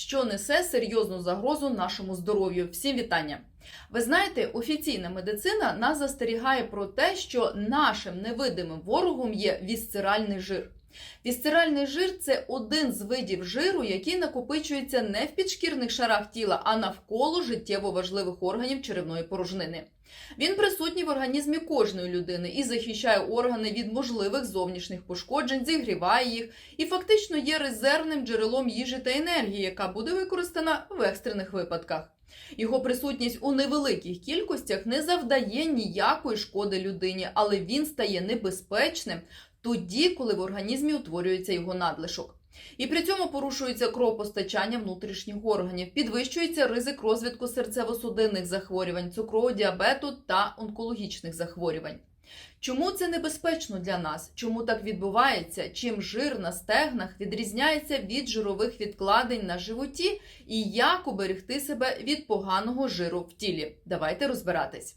що несе серйозну загрозу нашому здоров'ю. Всім вітання! Ви знаєте, офіційна медицина нас застерігає про те, що нашим невидимим ворогом є вісцеральний жир. Вісцеральний жир це один з видів жиру, який накопичується не в підшкірних шарах тіла, а навколо життєво важливих органів черевної порожнини. Він присутній в організмі кожної людини і захищає органи від можливих зовнішніх пошкоджень, зігріває їх і фактично є резервним джерелом їжі та енергії, яка буде використана в екстрених випадках. Його присутність у невеликих кількостях не завдає ніякої шкоди людині, але він стає небезпечним тоді, коли в організмі утворюється його надлишок. І при цьому порушується кровопостачання внутрішніх органів, підвищується ризик розвитку серцево-судинних захворювань, цукрового діабету та онкологічних захворювань. Чому це небезпечно для нас? Чому так відбувається? Чим жир на стегнах відрізняється від жирових відкладень на животі, і як уберегти себе від поганого жиру в тілі? Давайте розбиратись.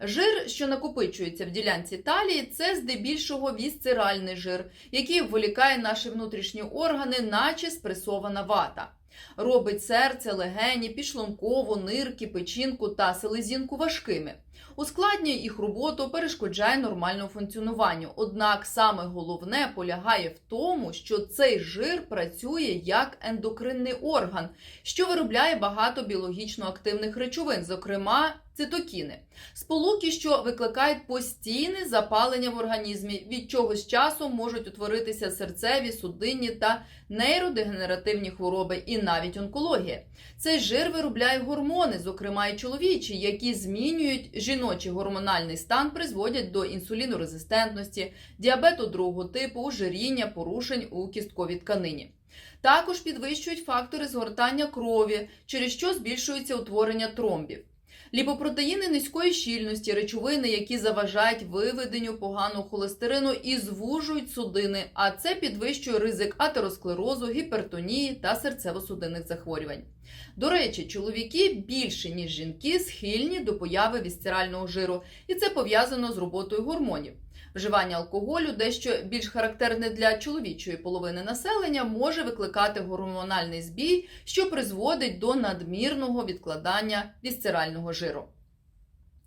Жир, що накопичується в ділянці талії, це здебільшого вісцеральний жир, який вволікає наші внутрішні органи, наче спресована вата. Робить серце, легені, підшлункову, нирки, печінку та селезінку важкими. Ускладнює їх роботу, перешкоджає нормальному функціонуванню. Однак саме головне полягає в тому, що цей жир працює як ендокринний орган, що виробляє багато біологічно активних речовин, зокрема цитокіни, сполуки, що викликають постійне запалення в організмі, від чого з часом можуть утворитися серцеві, судинні та нейродегенеративні хвороби і навіть онкологія. Цей жир виробляє гормони, зокрема і чоловічі, які змінюють жіночий гормональний стан, призводять до інсулінорезистентності, діабету другого типу, ожиріння, порушень у кістковій тканині. Також підвищують фактори згортання крові, через що збільшується утворення тромбів. Ліпопротеїни низької щільності, речовини, які заважають виведенню поганого холестерину і звужують судини, а це підвищує ризик атеросклерозу, гіпертонії та серцево-судинних захворювань. До речі, чоловіки більше ніж жінки схильні до появи вісцерального жиру, і це пов'язано з роботою гормонів. Вживання алкоголю, дещо більш характерне для чоловічої половини населення, може викликати гормональний збій, що призводить до надмірного відкладання вісцерального жиру.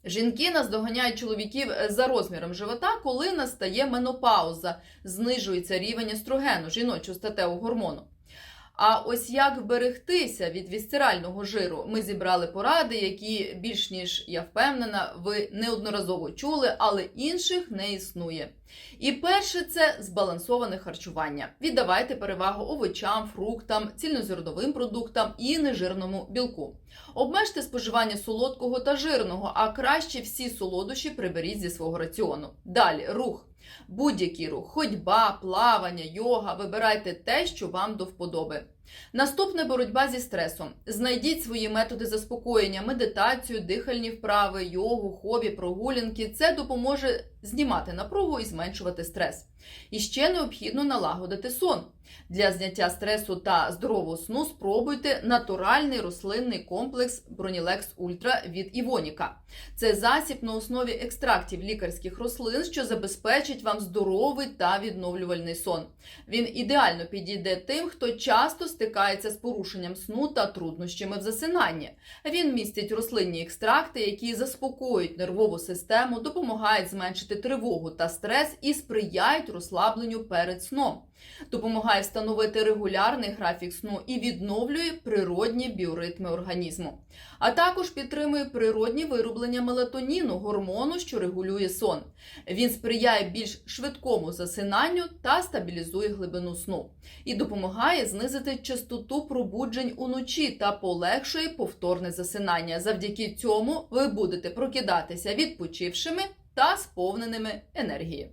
Жінки наздоганяють чоловіків за розміром живота, коли настає менопауза, знижується рівень естрогену, жіночого статевого гормону. А ось як вберегтися від вісцерального жиру, ми зібрали поради, які більш ніж я впевнена, ви неодноразово чули, але інших не існує. І перше це збалансоване харчування. Віддавайте перевагу овочам, фруктам, цільнозерновим продуктам і нежирному білку. Обмежте споживання солодкого та жирного, а краще всі солодощі приберіть зі свого раціону. Далі рух. Будь-який рух, ходьба, плавання, йога, вибирайте те, що вам до вподоби. Наступне боротьба зі стресом. Знайдіть свої методи заспокоєння, медитацію, дихальні вправи, йогу, хобі, прогулянки. Це допоможе знімати напругу і зменшувати стрес. І ще необхідно налагодити сон. Для зняття стресу та здорового сну спробуйте натуральний рослинний комплекс Бронілекс Ультра від Івоніка. Це засіб на основі екстрактів лікарських рослин, що забезпечить вам здоровий та відновлювальний сон. Він ідеально підійде тим, хто часто стикається з порушенням сну та труднощами в засинанні. Він містить рослинні екстракти, які заспокоюють нервову систему, допомагають зменшити тривогу та стрес і сприяють розслабленню перед сном. Допомагає встановити регулярний графік сну і відновлює природні біоритми організму, а також підтримує природні вироблення мелатоніну, гормону, що регулює сон. Він сприяє більш швидкому засинанню та стабілізує глибину сну і допомагає знизити частоту пробуджень уночі та полегшує повторне засинання. Завдяки цьому ви будете прокидатися відпочившими та сповненими енергії.